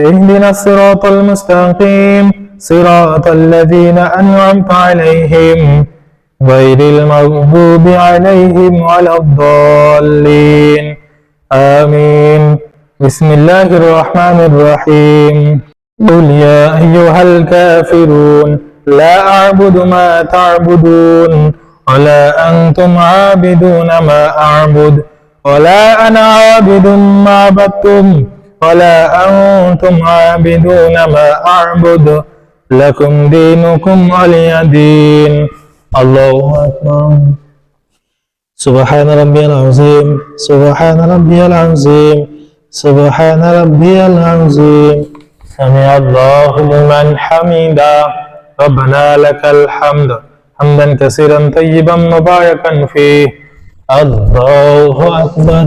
اهدنا الصراط المستقيم صراط الذين أنعمت عليهم غير المغضوب عليهم ولا الضالين. آمين. بسم الله الرحمن الرحيم. قل يا أيها الكافرون لا أعبد ما تعبدون ولا أنتم عابدون ما أعبد ولا أنا عابد ما عبدتم. ولا أنتم عابدون ما أعبد لكم دينكم ولي دين. الله أكبر. سبحان ربي العظيم. سبحان ربي العظيم. سبحان ربي العظيم. سمع الله لمن حمدا ربنا لك الحمد. حمدا كثيرا طيبا مباركا فيه. الله أكبر.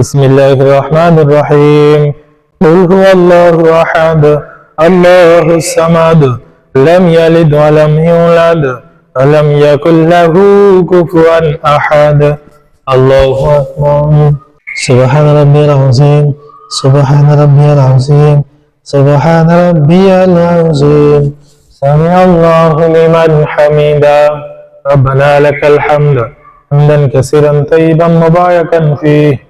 بسم الله الرحمن الرحيم. قل هو الله أحد الله الصمد لم يلد ولم يولد ولم يكن له كفوا أحد؟ الله أكبر. سبحان ربي العظيم سبحان ربي العظيم سبحان ربي العظيم. سمع الله لمن حمدا ربنا لك الحمد حمدا كثيرا طيبا مباركا فيه.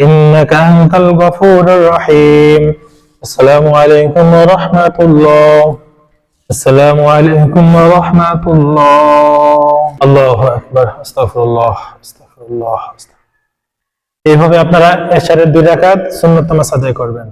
إنك أنت الغفور الرحيم السلام عليكم ورحمة الله السلام عليكم ورحمة الله الله أكبر أستغفر الله أستغفر الله أستغفر এইভাবে আপনারা এশারের দুই রাকাত সুন্নত নামাজ আদায় করবেন